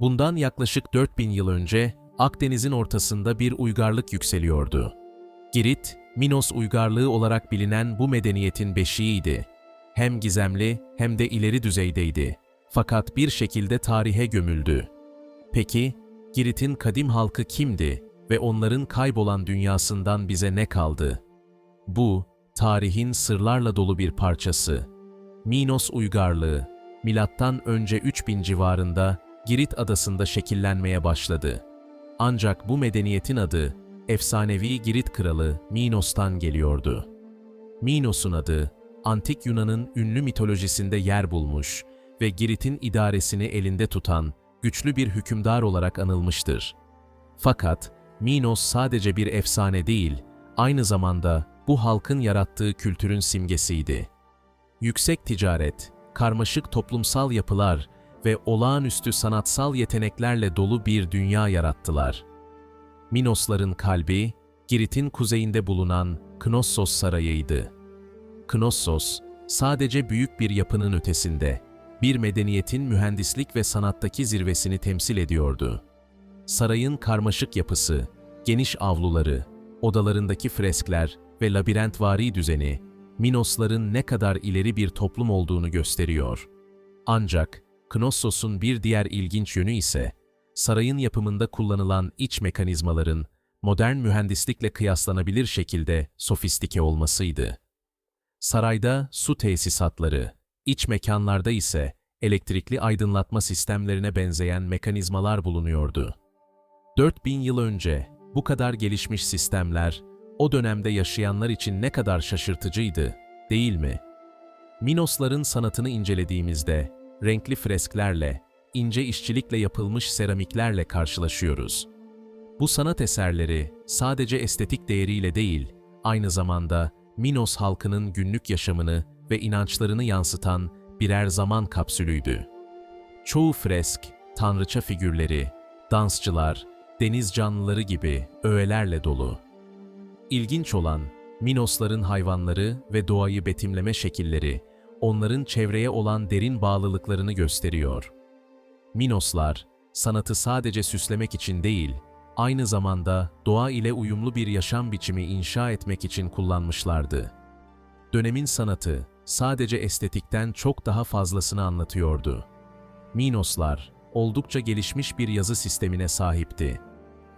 Bundan yaklaşık 4000 yıl önce Akdeniz'in ortasında bir uygarlık yükseliyordu. Girit, Minos uygarlığı olarak bilinen bu medeniyetin beşiğiydi. Hem gizemli hem de ileri düzeydeydi. Fakat bir şekilde tarihe gömüldü. Peki, Girit'in kadim halkı kimdi ve onların kaybolan dünyasından bize ne kaldı? Bu, tarihin sırlarla dolu bir parçası. Minos uygarlığı, milattan önce 3000 civarında Girit adasında şekillenmeye başladı. Ancak bu medeniyetin adı, efsanevi Girit kralı Minos'tan geliyordu. Minos'un adı, antik Yunan'ın ünlü mitolojisinde yer bulmuş ve Girit'in idaresini elinde tutan güçlü bir hükümdar olarak anılmıştır. Fakat Minos sadece bir efsane değil, aynı zamanda bu halkın yarattığı kültürün simgesiydi. Yüksek ticaret, karmaşık toplumsal yapılar ve olağanüstü sanatsal yeteneklerle dolu bir dünya yarattılar. Minosların kalbi, Girit'in kuzeyinde bulunan Knossos Sarayı'ydı. Knossos, sadece büyük bir yapının ötesinde, bir medeniyetin mühendislik ve sanattaki zirvesini temsil ediyordu. Sarayın karmaşık yapısı, geniş avluları, odalarındaki freskler ve labirentvari düzeni, Minosların ne kadar ileri bir toplum olduğunu gösteriyor. Ancak Knossos'un bir diğer ilginç yönü ise, sarayın yapımında kullanılan iç mekanizmaların modern mühendislikle kıyaslanabilir şekilde sofistike olmasıydı. Sarayda su tesisatları, iç mekanlarda ise elektrikli aydınlatma sistemlerine benzeyen mekanizmalar bulunuyordu. 4000 yıl önce bu kadar gelişmiş sistemler o dönemde yaşayanlar için ne kadar şaşırtıcıydı, değil mi? Minosların sanatını incelediğimizde renkli fresklerle, ince işçilikle yapılmış seramiklerle karşılaşıyoruz. Bu sanat eserleri sadece estetik değeriyle değil, aynı zamanda Minos halkının günlük yaşamını ve inançlarını yansıtan birer zaman kapsülüydü. Çoğu fresk, tanrıça figürleri, dansçılar, deniz canlıları gibi öğelerle dolu. İlginç olan, Minosların hayvanları ve doğayı betimleme şekilleri, onların çevreye olan derin bağlılıklarını gösteriyor. Minoslar, sanatı sadece süslemek için değil, aynı zamanda doğa ile uyumlu bir yaşam biçimi inşa etmek için kullanmışlardı. Dönemin sanatı, sadece estetikten çok daha fazlasını anlatıyordu. Minoslar, oldukça gelişmiş bir yazı sistemine sahipti.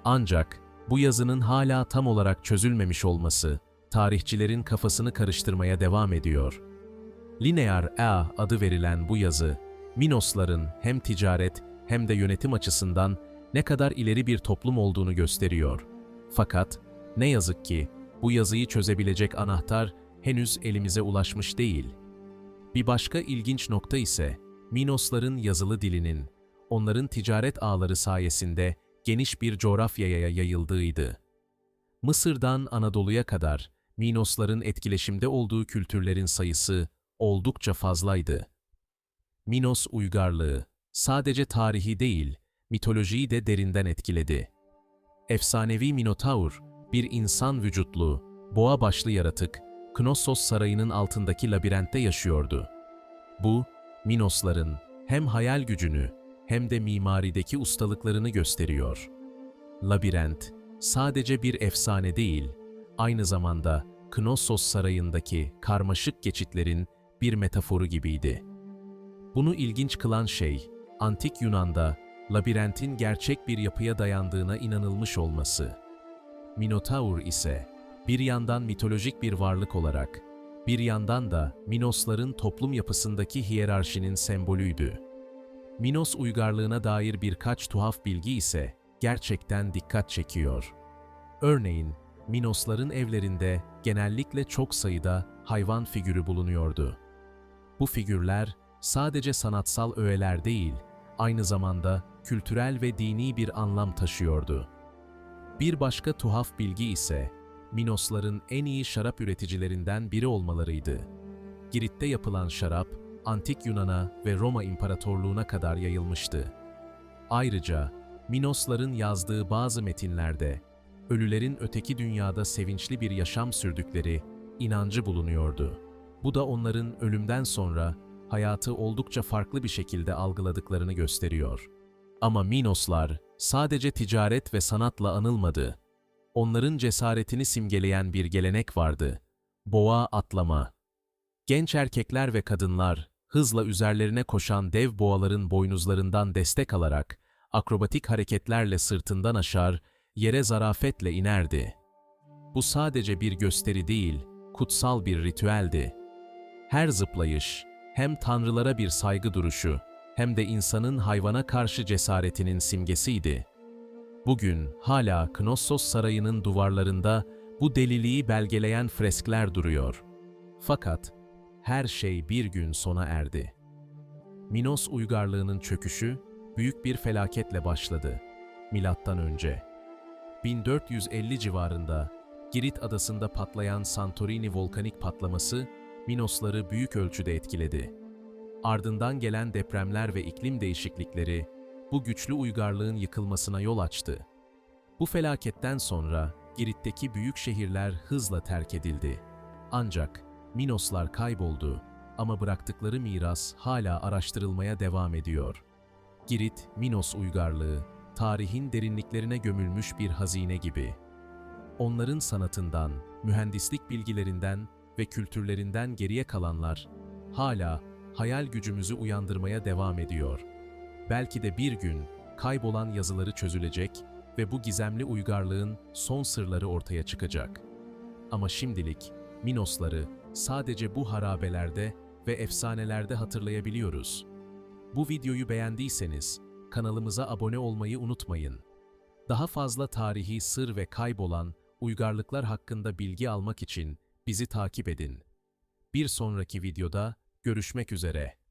Ancak, bu yazının hala tam olarak çözülmemiş olması, tarihçilerin kafasını karıştırmaya devam ediyor. Linear A adı verilen bu yazı, Minosların hem ticaret hem de yönetim açısından ne kadar ileri bir toplum olduğunu gösteriyor. Fakat ne yazık ki bu yazıyı çözebilecek anahtar henüz elimize ulaşmış değil. Bir başka ilginç nokta ise Minosların yazılı dilinin, onların ticaret ağları sayesinde geniş bir coğrafyaya yayıldığıydı. Mısır'dan Anadolu'ya kadar Minosların etkileşimde olduğu kültürlerin sayısı oldukça fazlaydı. Minos uygarlığı sadece tarihi değil, mitolojiyi de derinden etkiledi. Efsanevi Minotaur, bir insan vücutlu, boğa başlı yaratık, Knossos sarayının altındaki labirentte yaşıyordu. Bu, Minosların hem hayal gücünü hem de mimarideki ustalıklarını gösteriyor. Labirent, sadece bir efsane değil, aynı zamanda Knossos sarayındaki karmaşık geçitlerin bir metaforu gibiydi. Bunu ilginç kılan şey, antik Yunan'da labirentin gerçek bir yapıya dayandığına inanılmış olması. Minotaur ise bir yandan mitolojik bir varlık olarak, bir yandan da Minosların toplum yapısındaki hiyerarşinin sembolüydü. Minos uygarlığına dair birkaç tuhaf bilgi ise gerçekten dikkat çekiyor. Örneğin, Minosların evlerinde genellikle çok sayıda hayvan figürü bulunuyordu. Bu figürler sadece sanatsal öğeler değil, aynı zamanda kültürel ve dini bir anlam taşıyordu. Bir başka tuhaf bilgi ise Minosların en iyi şarap üreticilerinden biri olmalarıydı. Girit'te yapılan şarap, Antik Yunan'a ve Roma İmparatorluğu'na kadar yayılmıştı. Ayrıca Minosların yazdığı bazı metinlerde ölülerin öteki dünyada sevinçli bir yaşam sürdükleri inancı bulunuyordu. Bu da onların ölümden sonra hayatı oldukça farklı bir şekilde algıladıklarını gösteriyor. Ama Minoslar sadece ticaret ve sanatla anılmadı. Onların cesaretini simgeleyen bir gelenek vardı. Boğa atlama. Genç erkekler ve kadınlar hızla üzerlerine koşan dev boğaların boynuzlarından destek alarak akrobatik hareketlerle sırtından aşar, yere zarafetle inerdi. Bu sadece bir gösteri değil, kutsal bir ritüeldi. Her zıplayış hem tanrılara bir saygı duruşu hem de insanın hayvana karşı cesaretinin simgesiydi. Bugün hala Knossos Sarayı'nın duvarlarında bu deliliği belgeleyen freskler duruyor. Fakat her şey bir gün sona erdi. Minos uygarlığının çöküşü büyük bir felaketle başladı. Milattan önce. 1450 civarında Girit adasında patlayan Santorini volkanik patlaması Minosları büyük ölçüde etkiledi. Ardından gelen depremler ve iklim değişiklikleri bu güçlü uygarlığın yıkılmasına yol açtı. Bu felaketten sonra Girit'teki büyük şehirler hızla terk edildi. Ancak Minoslar kayboldu ama bıraktıkları miras hala araştırılmaya devam ediyor. Girit, Minos uygarlığı, tarihin derinliklerine gömülmüş bir hazine gibi. Onların sanatından, mühendislik bilgilerinden ve kültürlerinden geriye kalanlar hala hayal gücümüzü uyandırmaya devam ediyor. Belki de bir gün kaybolan yazıları çözülecek ve bu gizemli uygarlığın son sırları ortaya çıkacak. Ama şimdilik Minosları sadece bu harabelerde ve efsanelerde hatırlayabiliyoruz. Bu videoyu beğendiyseniz kanalımıza abone olmayı unutmayın. Daha fazla tarihi sır ve kaybolan uygarlıklar hakkında bilgi almak için bizi takip edin. Bir sonraki videoda görüşmek üzere.